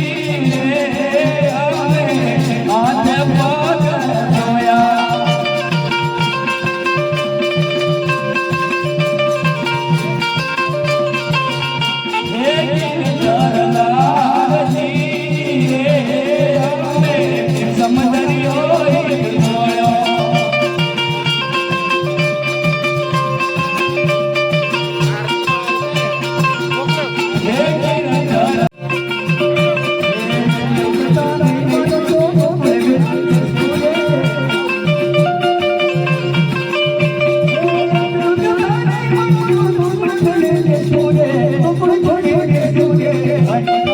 રે Bye.